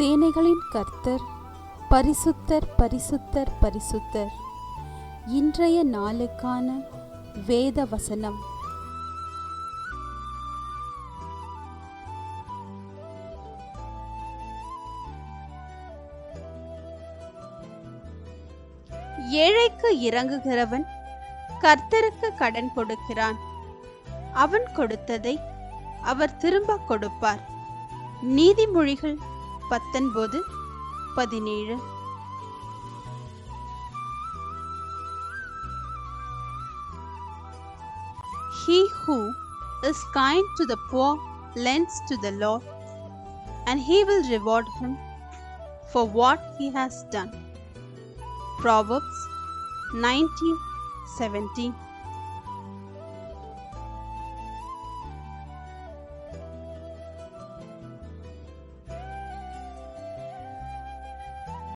சேனைகளின் கர்த்தர் பரிசுத்தர் பரிசுத்தர் பரிசுத்தர். இன்றைய நாளுக்கான வேத வசனம் ஏழைக்கு இறங்குகிறவன் கர்த்தருக்கு கடன் கொடுக்கிறான். அவன் கொடுத்ததை அவர் திரும்ப கொடுப்பார். நீதிமொழிகள் பத்தொன்பது பதினேழு He who is kind to the poor lends to the Lord, and he will reward him for what he has done. Proverbs 19 17